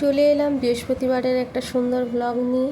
চলে এলাম বৃহস্পতিবারের একটা সুন্দর ব্লগ নিয়ে।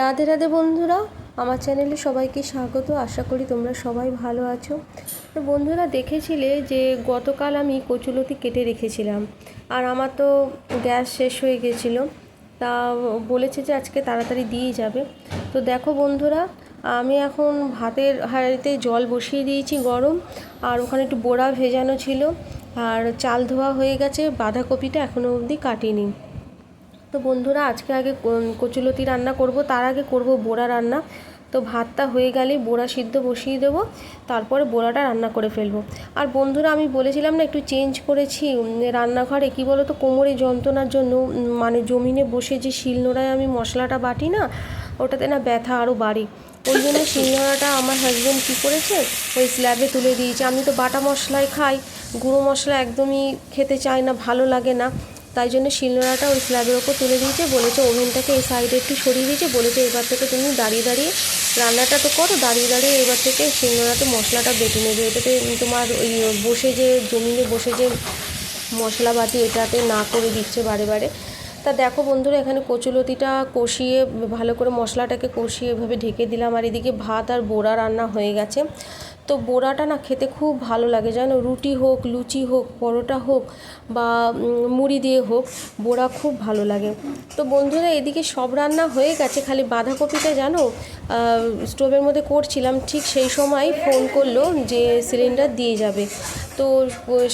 রাধে রাধে বন্ধুরা, আমার চ্যানেলে সবাইকে স্বাগত। আশা করি তোমরা সবাই ভালো আছো। বন্ধুরা, দেখেছিলে যে গতকাল আমি কচুলতি কেটে রেখেছিলাম। আর আমার তো গ্যাস শেষ হয়ে গেছিল। তা বলেছে যে আজকে তাড়াতাড়ি দিয়ে যাবে। তো দেখো বন্ধুরা, আমি এখন ভাতের হাঁড়িতে জল বসিয়ে দিয়েছি গরম। আর ওখানে একটু বোড়া ভেজানো ছিল। আর চাল ধোয়া হয়ে গেছে, বাঁধাকপিটা এখনও অবধি কাটিনি। তো বন্ধুরা, আজকে আগে কচুলতি রান্না করব, তার আগে করব বোড়া রান্না। তো ভাতটা হয়ে গেলে বোড়া সিদ্ধ বসিয়ে দেবো, তারপরে বোড়াটা রান্না করে ফেলব। আর বন্ধুরা, আমি বলেছিলাম না, একটু চেঞ্জ করেছি রান্নাঘরে কী বলো তো কোমরে যন্ত্রণার জন্য মানে জমিনে বসে যে শিলনোড়ায় আমি মশলাটা বাটি না, ওটাতে না ব্যথা আরও বাড়ি। ওই জন্য শিলনোড়াটা আমার হাজব্যান্ড কী করেছে, ওই স্ল্যাবে তুলে দিয়েছে। আমি তো বাটা মশলাই খাই, গুঁড়ো মশলা একদমই খেতে চাই না, ভালো লাগে না। তাই জন্য শিলনোড়াটা ওই স্ল্যাবের ওপর তুলে দিয়েছে। বলেছে, ওভেনটাকে এই সাইডে একটু সরিয়ে দিয়েছে। বলেছে, এবার থেকে তুমি দাঁড়িয়ে দাঁড়িয়ে রান্নাটা তো করো, দাঁড়িয়ে দাঁড়িয়ে এবার থেকে শিলনোড়াতে মশলাটা বেটে নেবে। এটাতে তোমার ওই বসে যে জমিনে বসে যে মশলা বাটি এটাতে না করে দিচ্ছে বারে বারে। তা দেখো বন্ধুরা, এখানে কচুলতিটা কষিয়ে ভালো করে মশলাটাকে কষিয়ে এভাবে ঢেকে দিলাম। আর এদিকে ভাত আর বোড়া রান্না হয়ে গেছে। তো বোড়াটা না খেতে খুব ভালো লাগে, জানো? রুটি হোক, লুচি হোক, পরোটা হোক বা মুড়ি দিয়ে হোক, বোড়া খুব ভালো লাগে। তো বন্ধুরা, এদিকে সব রান্না হয়ে গেছে, খালি বাঁধাকপিটা জানো স্টোভের মধ্যে করছিলাম, ঠিক সেই সময় ফোন করল যে সিলিন্ডার দিয়ে যাবে। তো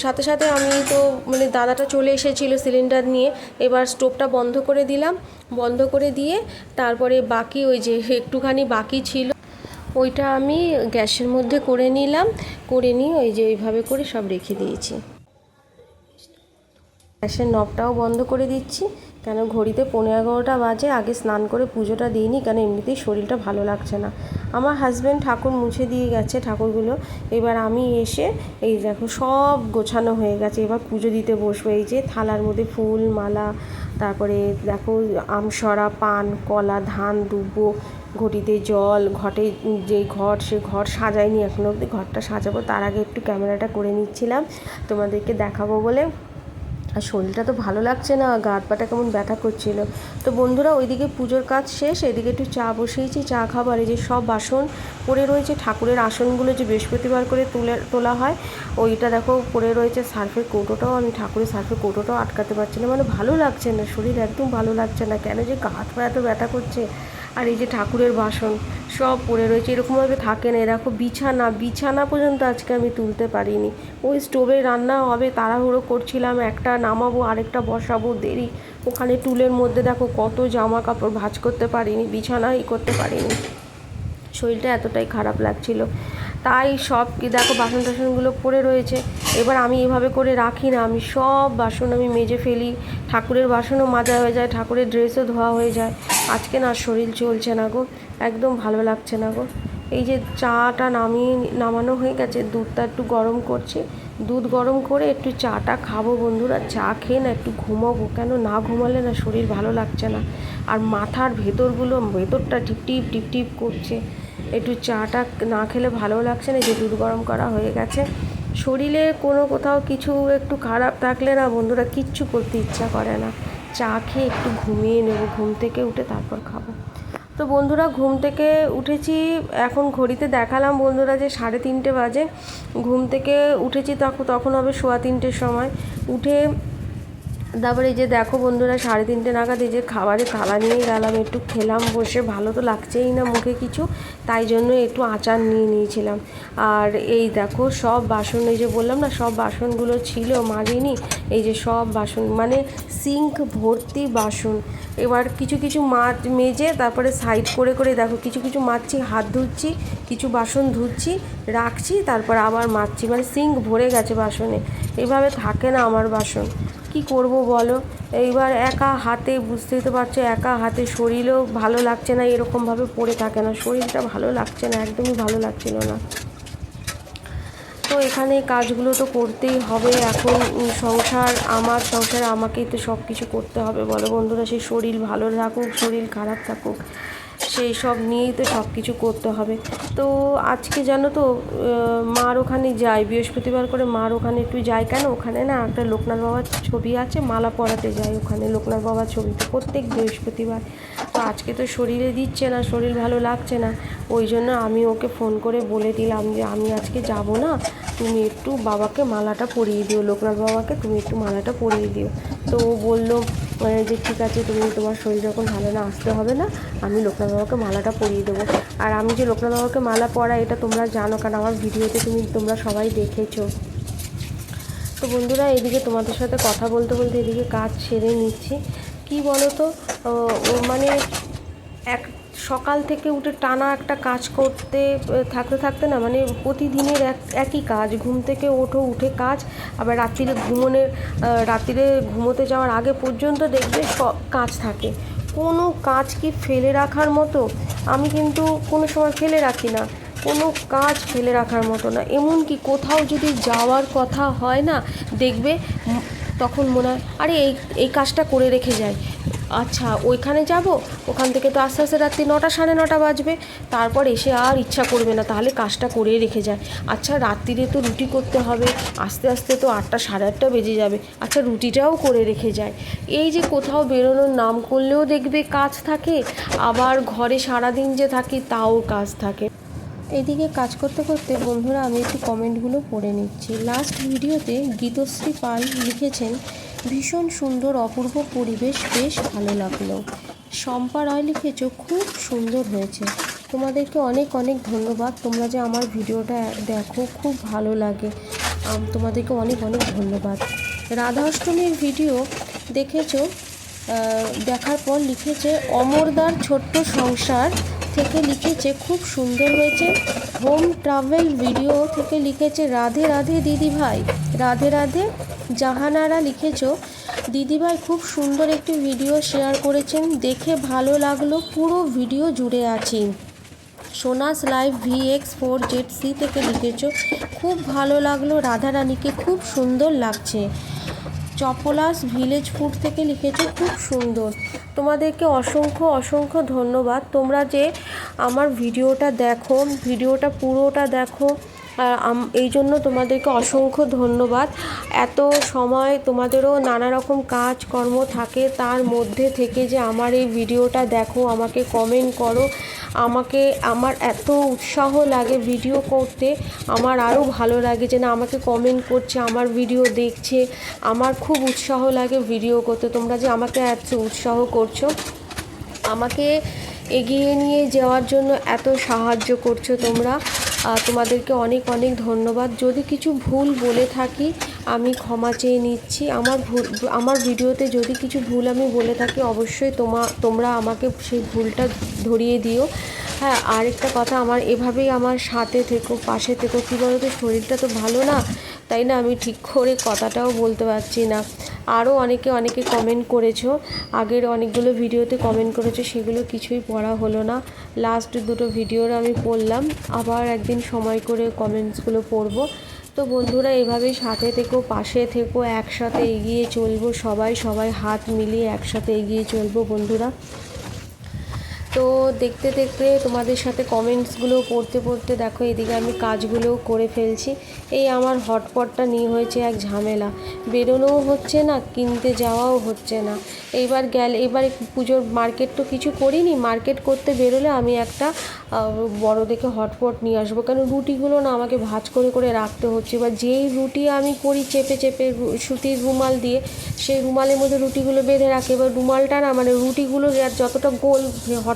সাথে সাথে আমি তো মানে দাদাটা চলে এসেছিল সিলিন্ডার নিয়ে, এবার স্টোভটা বন্ধ করে দিলাম, বন্ধ করে দিয়ে তারপরে বাকি ওই যে একটুখানি বাকি ছিল। ওইটা আমি গ্যাসের মধ্যে করে নিলাম, করে নিয়ে ওই যে ওইভাবে করে সব রেখে দিয়েছি। গ্যাসের নবটাও বন্ধ করে দিচ্ছি, কেন ঘড়িতে পনেরো এগারোটা বাজে, আগে স্নান করে পুজোটা দিইনি, কেন এমনিতেই শরীরটা ভালো লাগছে না। আমার হাজব্যান্ড ঠাকুর মুছে দিয়ে গেছে ঠাকুরগুলো, এবার আমি এসে এই দেখো সব গোছানো হয়ে গেছে, এবার পুজো দিতে বসবো, এই যে থালার মধ্যে ফুল, মালা, তারপরে দেখো আমসরা পান, কলা, ধান, দুব্বো ঘটিতে জল, ঘটে যে ঘট, সে ঘর সাজাইনি এখনও অবধি। ঘরটা সাজাবো, তার আগে একটু ক্যামেরাটা করে নিচ্ছিলাম। তোমাদেরকে দেখাবো বলে। আর শরীরটা তো ভালো লাগছে না, গা পাটা কেমন ব্যথা করছিল। তো বন্ধুরা, ওইদিকে পুজোর কাজ শেষ, এদিকে একটু চা বসিয়েছি, চা খাবার, এই যে সব বাসন পড়ে রয়েছে। ঠাকুরের আসনগুলো যে বৃহস্পতিবার করে তুলে, তোলা হয়, ওইটা দেখো পড়ে রয়েছে। সার্ফের কৌটোটাও আমি ঠাকুরের সার্ফের কৌটোটাও আটকাতে পারছি না। মানে ভালো লাগছে না, শরীর একদম ভালো লাগছে না। কেন যে গা হাত পা এত ব্যথা করছে? আর এই যে ঠাকুরের বাসন সব পড়ে রয়েছে। এরকমভাবে থাকে না। দেখো বিছানা বিছানা পর্যন্ত আজকে আমি তুলতে পারিনি। ওই স্টোভে রান্না হবে, তাড়াহুড়ো করছিলাম, একটা নামাবো, আরেকটা বসাবো, দেরি। ওখানে টুলের মধ্যে দেখো কত জামা কাপড় ভাজ করতে পারিনি, বিছানাই করতে পারিনি। শরীরটা এতটাই খারাপ লাগছিল। তাই সব কি দেখো বাসন টাসনগুলো পড়ে রয়েছে। এবার আমি এভাবে করে রাখি না, আমি সব বাসন আমি মেজে ফেলি। ঠাকুরের বাসনও মাজা হয়ে যায়, ঠাকুরের ড্রেসও ধোয়া হয়ে যায়। আজকে না শরীর চলছে না গো, একদম ভালো লাগছে না গো। এই যে চাটা নামিয়ে নামানো হয়ে গেছে, দুধটা একটু গরম করছি। দুধ গরম করে একটু চাটা খাব বন্ধুরা, চা খেয়ে না একটু ঘুমাবো। কেন না ঘুমালে না শরীর ভালো লাগছে না। আর মাথার ভেতরগুলো, ভেতরটা টিপ টিপ টিপ টিপ করছে। একটু চাটা না খেলে ভালো লাগছে না যে দুধ গরম করা হয়ে গেছে। শরীরে কোনো কোথাও কিছু একটু খারাপ থাকলে না বন্ধুরা কিচ্ছু করতে ইচ্ছা করে না। চা খেয়ে একটু ঘুমিয়ে নেব, ঘুম থেকে উঠে তারপর খাব। তো বন্ধুরা, ঘুম থেকে উঠেছি, এখন ঘড়িতে দেখালাম বন্ধুরা যে সাড়ে তিনটে বাজে। ঘুম থেকে উঠেছি তখন তখন হবে সোয়া তিনটের সময়। উঠে তারপরে এই যে দেখো বন্ধুরা, সাড়ে তিনটে নাগাদ এই যে খাবারে থালা নিয়ে গেলাম, একটু খেলাম বসে, ভালো তো লাগছেই না মুখে কিছু। তাই জন্য একটু আচার নিয়ে নিয়েছিলাম। আর এই দেখো, সব বাসন, এই যে বললাম না, সব বাসনগুলো ছিল মাজিনি, এই যে সব বাসন মানে সিঙ্ক ভর্তি বাসন। এবার কিছু কিছু মাছ মেজে তারপরে সাইড করে করে দেখো, কিছু কিছু মাজছি হাত ধুচ্ছি, কিছু বাসন ধুচ্ছি, রাখছি, তারপর আবার মাজছি মানে সিঙ্ক ভরে গেছে বাসনে। এভাবে থাকে না আমার বাসন। কি করব বলো? এইবার একা হাতে, বুঝতেই তো পারছ, একা হাতে শরীরও ভালো লাগছে না, এরকমভাবে পড়ে থাকে না। শরীরটা ভালো লাগছে না, একদমই ভালো লাগছিল না। তো এখানে কাজগুলো তো করতেই হবে, এখন সংসার, আমার সংসার, আমাকেই তো সব কিছু করতে হবে। বলো বন্ধুরা, সেই শরীর ভালো থাকুক, শরীর খারাপ থাকুক। সেই সব নিয়েই তো সব কিছু করতে হবে। তো আজকে জানো তো মার ওখানে যাই, বৃহস্পতিবার করে মার ওখানে একটু যাই। কেন? ওখানে না একটা লোকনাথ বাবার ছবি আছে, মালা পরাতে যাই ওখানে, লোকনাথ বাবার ছবিতে প্রত্যেক বৃহস্পতিবার। তো আজকে তো শরীরে দিচ্ছে না, শরীর ভালো লাগছে না। ওই জন্য আমি ওকে ফোন করে বলে দিলাম যে, আমি আজকে যাব না, তুমি একটু বাবাকে মালাটা পরিয়ে দিও, লোকনাথ বাবাকে তুমি একটু মালাটা পরিয়ে দিও। তো ও বলল আহ, যে ঠিক আছে তুমি তোমার শরীর যখন ভালো না আসতে হবে না আমি লোকনাথ বাবাকে মালাটা পরিয়ে দেবো। আর আমি যে লোকনাথ বাবাকে মালা পরা এটা তোমরা জানো কারণ আমার ভিডিওতে তুমি তোমরা সবাই দেখেছ। তো বন্ধুরা এদিকে তোমাদের সাথে কথা বলতে বলতে এদিকে কাজ সেরে নিচ্ছি। কি বলো তো মানে এক সকাল থেকে উঠে টানা একটা কাজ করতে থাকতে থাকতে না মানে প্রতিদিনের এক, একই কাজ। ঘুম থেকে ওঠো, উঠে কাজ, আবার রাত্রিরে ঘুমোনের রাত্রিরে ঘুমোতে যাওয়ার আগে পর্যন্ত দেখবে সব কাজ থাকে। কোনো কাজ কি ফেলে রাখার মতো? আমি কিন্তু কোনো সময় ফেলে রাখি না। কোনো কাজ ফেলে রাখার মতো না। এমনকি কোথাও যদি যাওয়ার কথা হয় না, দেখবে তখন মনে হয়, আরে, এই এই কাজটা করে রেখে যাই। আচ্ছা ওইখানে যাব? ওখান থেকে তো আস্তে আস্তে রাত্রি নটা সাড়ে নটা বাজবে। তারপর এসে আর ইচ্ছা করবে না, তাহলে কাজটা করে রেখে যায়। আচ্ছা রাত্রিরে তো রুটি করতে হবে। আস্তে আস্তে তো আটটা সাড়ে আটটা বেজে যাবে। আচ্ছা রুটিটাও করে রেখে যায়। এই যে কোথাও বেরোনোর নাম করলেও দেখবে কাজ থাকে, আবার ঘরে সারাদিন যে থাকি তাও কাজ থাকে। এদিকে কাজ করতে করতে বন্ধুরা, আমি একটু কমেন্টগুলো পড়ে নিচ্ছি। লাস্ট ভিডিওতে গীতশ্রী পাল লিখেছেন ভীষণ সুন্দর অপূর্ব পরিবেশ বেশ ভালো লাগল। শম্পা রয় লিখেছো, খুব সুন্দর হয়েছে। তোমাদেরকে অনেক অনেক ধন্যবাদ। তোমরা যে আমার ভিডিওটা দেখো, খুব ভালো লাগে। তোমাদেরকে অনেক অনেক ধন্যবাদ। রাধা অষ্টমীর ভিডিও দেখেছ দেখার পর লিখেছে, অমরদার ছোট্ট সংসার। থেকে লিখেছে, খুব সুন্দর হয়েছে। হোম ট্রাভেল ভিডিও থেকে লিখেছে, রাধে রাধে দিদি ভাই। রাধে রাধে জাহানারা লিখেছো দিদিভাই খুব সুন্দর একটি ভিডিও শেয়ার করেছেন। দেখে ভালো লাগল, পুরো ভিডিও জুড়ে আছি। সোনাস live VX four Z C থেকে লিখেছ, খুব ভালো লাগল, রাধারানীকে খুব সুন্দর লাগছে। চপলাস ভিলেজ ফুড থেকে লিখেছো, খুব সুন্দর। তোমাদেরকে অসংখ্য অসংখ্য ধন্যবাদ। তোমরা যে আমার ভিডিওটা দেখো, ভিডিওটা পুরোটা দেখো এই জন্য তোমাদেরকে অসংখ্য ধন্যবাদ। এত সময় তোমাদেরও নানা রকম কাজকর্ম থাকে, তার মধ্যে থেকে যে আমার এই ভিডিওটা দেখো, আমাকে কমেন্ট করো, আমাকে, আমার এত উৎসাহ লাগে ভিডিও করতে, আমার আরও ভালো লাগে যে না, আমাকে কমেন্ট করছে, আমার ভিডিও দেখছে, আমার খুব উৎসাহ লাগে ভিডিও করতে। তোমরা যে আমাকে এত উৎসাহ করছ, আমাকে এগিয়ে নিয়ে যাওয়ার জন্য এত সাহায্য করছ তোমরা। তোমাদেরকে অনেক অনেক ধন্যবাদ। যদি কিছু ভুল বলে থাকি, আমি ক্ষমা চেয়ে নিচ্ছি। আমার ভুল, আমার ভিডিওতে যদি কিছু ভুল আমি বলে থাকি, অবশ্যই তোমা, তোমরা আমাকে সেই ভুলটা ধরিয়ে দিও। হ্যাঁ আরেকটা কথা, আমার এভাবেই আমার সাথে থেকো, পাশে থেকো। কী বলো তো শরীরটা তো ভালো না। তাই না আমি ঠিক করে কথাটাও বলতে পারছি না। আরও অনেকে অনেকে কমেন্ট করেছ। আগের অনেকগুলো ভিডিওতে কমেন্ট করেছ, সেগুলো কিছুই পড়া হলো না। লাস্ট দুটো ভিডিওর আমি পড়লাম, আবার একদিন সময় করে কমেন্টসগুলো পড়ব। তো বন্ধুরা, এভাবেই সাথে থেকো, পাশে থেকো, একসাথে এগিয়ে চলবো সবাই সবাই হাত মিলিয়ে একসাথে এগিয়ে চলবো বন্ধুরা। তো দেখতে দেখতে তোমাদের সাথে কমেন্টসগুলো পড়তে পড়তে দেখো, এদিকে আমি কাজগুলোও করে ফেলছি। এই আমার হটপটটা নিয়ে হয়েছে এক ঝামেলা। বেরোনোও হচ্ছে না, কিনতে যাওয়াও হচ্ছে না। এইবার গেলে, এবার পুজোর মার্কেট তো কিছু করিনি। মার্কেট করতে বেরোলে আমি একটা বড় দেখে হটপট নিয়ে আসব। কেন রুটিগুলো না আমাকে ভাজ করে করে রাখতে হচ্ছে। এবার যেই রুটি আমি করি চেপে চেপে সুতির রুমাল দিয়ে, সেই রুমালের মধ্যে রুটিগুলো বেঁধে রাখে। এবার রুমালটা না মানে রুটিগুলো যতটা গোল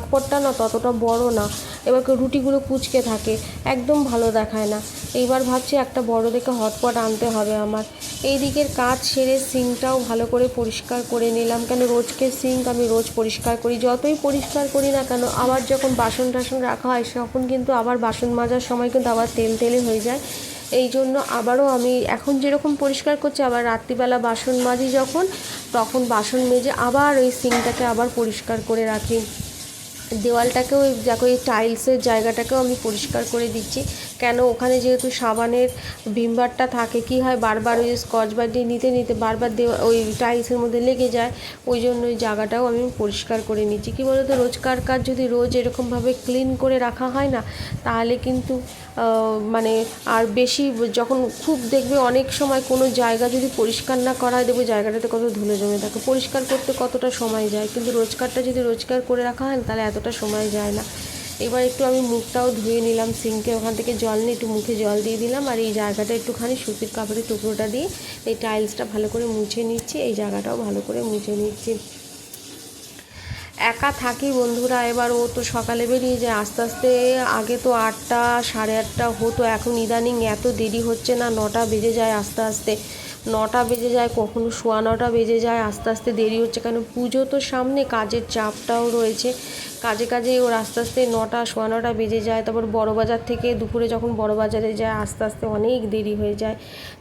হটপটটা না ততটা বড় না। এবার রুটিগুলো কুচকে থাকে, একদম ভালো দেখায় না। এইবার ভাবছি একটা বড় দেখে হটপট আনতে হবে আমার। এই দিকের কাজ সেরে সিঙ্কটাও ভালো করে পরিষ্কার করে নিলাম। কেন রোজকে সিঙ্ক আমি রোজ পরিষ্কার করি, যতই পরিষ্কার করি না কেন, আবার যখন বাসন টাসন রাখা হয় তখন কিন্তু আবার বাসন মাজার সময় কিন্তু আবার তেল তেলে হয়ে যায়। এই জন্য আবারও আমি এখন যেরকম পরিষ্কার করছি, আবার রাত্রিবেলা বাসন মাজি যখন, তখন বাসন মেজে আবার ওই সিঙ্কটাকে আবার পরিষ্কার করে রাখি। দেওয়ালটাকেও দেখো এই টাইলসের জায়গাটাকেও আমি পরিষ্কার করে দিচ্ছি। কেন? ওখানে যেহেতু সাবানের ভিমবারটা থাকে, কি হয়? বারবার ওই স্কচ ব্রাইট নিতে নিতে বারবার দেওয়া, ওই টাইলসের মধ্যে লেগে যায়। ওই জন্য ওই জায়গাটাও আমি পরিষ্কার করে নিচ্ছি। কী বলতো রোজকার কাজ যদি রোজ এরকমভাবে ক্লিন করে রাখা হয় না, তাহলে কিন্তু মানে আর বেশি যখন খুব দেখবে অনেক সময় কোনো জায়গা যদি পরিষ্কার না করা হয়, দেখবে জায়গাটাতে কত ধুলো জমে থাকে। পরিষ্কার করতে কতটা সময় যায়? কিন্তু রোজকারটা যদি রোজকার করে রাখা হয় তাহলে এতটা সময় যায় না। এবার একটু আমি মুখটাও ধুয়ে নিলাম, সিঙ্কে ওখান থেকে জল নিয়ে একটু মুখে জল দিয়ে দিলাম, আর এই জায়গাটা একটুখানি সুতির কাপড়ের টুকরোটা দিয়ে এই টাইলসটা ভালো করে মুছে নিচ্ছি, এই জায়গাটাও ভালো করে মুছে নিচ্ছি। একা থাকি বন্ধুরা, এবার ও তো সকালে বেরিয়ে যায়, আস্তে আস্তে আগে তো আটটা, সাড়ে আটটা হতো, এখন ইদানিং এত দেরি হচ্ছে না, নটা বেজে যায় আস্তে আস্তে। নটা বেজে যায়, কখনো সোয়া নটা বেজে যায়, আস্তে আস্তে দেরি হচ্ছে কেন? পুজো তো সামনে, কাজের চাপটাও রয়েছে। কাজে কাজে ওর আস্তে আস্তে নটা, সোয়া নটা বেজে যায়, তারপর বড় বাজার থেকে দুপুরে যখন বড় বাজারে যায়, আস্তে আস্তে অনেক দেরি হয়ে যায়।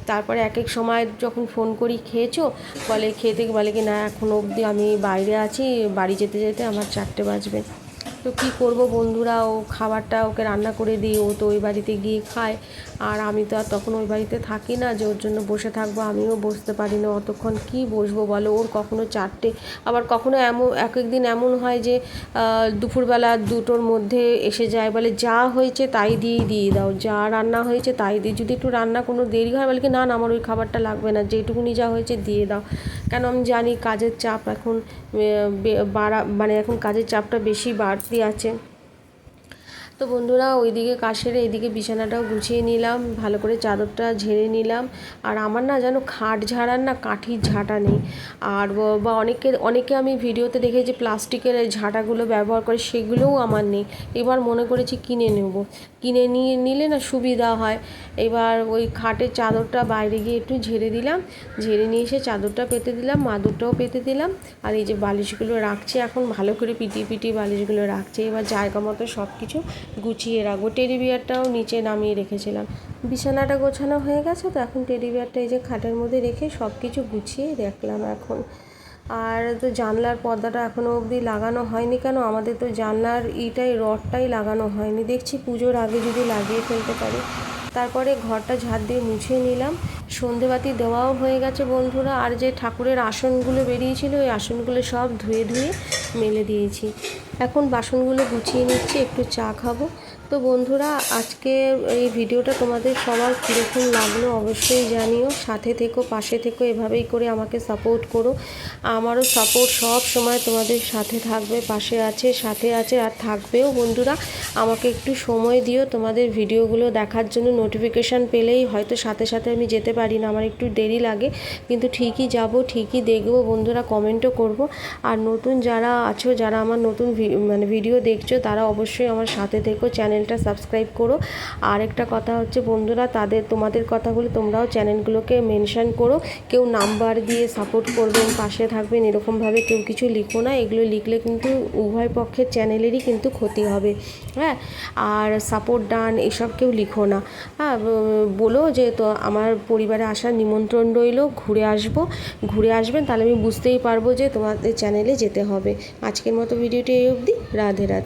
তারপরে এক এক সময় যখন ফোন করি, খেয়েছো? বলে খেতে বলে কি, না, এখনও অবধি আমি বাইরে আছি, বাড়ি যেতে যেতে আমার চারটে বাজবে। তো কী করব বন্ধুরা? ও খাবারটা ওকে রান্না করে দিই। ও তো ওই বাড়িতে গিয়ে খায়। আর আমি তো আর তখন ওই বাড়িতে থাকি না যে ওর জন্য বসে থাকব, আমিও বসতে পারি না। অতক্ষণ কি বসবো বলো? ওর কখনো চারটে, আবার কখনো এমন, এক একদিন এমন হয় যে দুপুরবেলা দুটোর মধ্যে এসে যায় বলে, যা হয়েছে তাই দিয়েই দিয়ে দাও। যা রান্না হয়েছে তাই দিয়ে। যদি একটু রান্না কোনো দেরি হয়, বলে কি, না না, আমার ওই খাবারটা লাগবে না। যেটুকুনি যা হয়েছে দিয়ে দাও। কেন আমি জানি কাজের চাপ এখন বাড়া মানে এখন কাজের চাপটা বেশি বাড়তি আছে। তো বন্ধুরা, ওইদিকে কাশের এইদিকে বিছানাটাও গুছিয়ে নিলাম, ভালো করে চাদরটা ঝেড়ে নিলাম। আর আমার না যেন খাট ঝাড়ার না কাঠির ঝাঁটা নেই। আর বা অনেকে অনেকে আমি ভিডিওতে দেখে যে প্লাস্টিকের ঝাঁটাগুলো ব্যবহার করে, সেগুলোও আমার নেই। এবার মনে করেছি কিনে নেব। কিনে নিয়ে নিলে না সুবিধা হয়। এবার ওই খাটের চাদরটা বাইরে গিয়ে একটু ঝেড়ে দিলাম। ঝেড়ে নিয়ে এসে চাদরটা পেতে দিলাম, মাদুরটাও পেতে দিলাম। আর এই যে বালিশগুলো রাখছি এখন, ভালো করে পিটিয়ে পিটিয়ে বালিশগুলো রাখছি। এবার জায়গা মতো সব কিছু গুছিয়ে রাখব। টেডি বিয়ারটাও নিচে নামিয়ে রেখেছিলাম। বিছানাটা গোছানো হয়ে গেছে তো এখন টেডি বিয়ারটা এই যে খাটের মধ্যে রেখে সব কিছু গুছিয়ে রাখলাম এখন। আর তো জানলার পর্দাটা এখনও অবধি লাগানো হয়নি কেন? আমাদের তো জানলার ইটাই, রডটাই লাগানো হয়নি। দেখছি পুজোর আগে যদি লাগিয়ে ফেলতে পারি। তারপরে ঘরটা ঝাড় দিয়ে মুছে নিলাম। সন্ধেবাতি দেওয়াও হয়ে গেছে বন্ধুরা। আর যে ঠাকুরের আসনগুলো বেরিয়েছিল, ওই আসনগুলো সব ধুয়ে ধুয়ে মেলে দিয়েছি। এখন বাসনগুলো গুছিয়ে নিচ্ছি, একটু চা খাব। তো বন্ধুরা, আজকে এই ভিডিওটা তোমাদের সবার কীরকম লাগল অবশ্যই জানিও। সাথে থেকো, পাশে থেকো, এভাবেই করে আমাকে সাপোর্ট করো। আমারও সাপোর্ট সব সময় তোমাদের সাথে থাকবে, পাশে আছে, সাথে আছে, আর থাকবেও বন্ধুরা। আমাকে একটু সময় দিও তোমাদের ভিডিওগুলো দেখার জন্য। নোটিফিকেশান পেলেই হয়তো সাথে সাথে আমি যেতে পারি না, আমার একটু দেরি লাগে। কিন্তু ঠিকই যাব, ঠিকই দেখব বন্ধুরা কমেন্টও করব। আর নতুন যারা আছো, যারা আমার নতুন মানে ভিডিও দেখছ, তারা অবশ্যই আমার সাথে থেকো চ্যানেলটা সাবস্ক্রাইব করো। আর একটা কথা হচ্ছে বন্ধুরা, তাদের, তোমাদের কথাগুলো তোমরাও চ্যানেলগুলোকে মেনশান করো। কেউ নাম্বার দিয়ে সাপোর্ট করবেন পাশে থাকবেন, এরকমভাবে কেউ কিছু লিখো না। এগুলো লিখলে কিন্তু উভয় পক্ষের চ্যানেলেরই কিন্তু ক্ষতি হবে। হ্যাঁ? আর সাপোর্ট ডান এসব কেউ লিখো না। হ্যাঁ বলো যে তো আমার পরিবারে আসার নিমন্ত্রণ রইল, ঘুরে আসব। ঘুরে আসবেন, তাহলে আমি বুঝতেই পারব যে তোমাদের চ্যানেলে যেতে হবে। আজকের মতো ভিডিওটি এই অবধি। রাধে রাধে।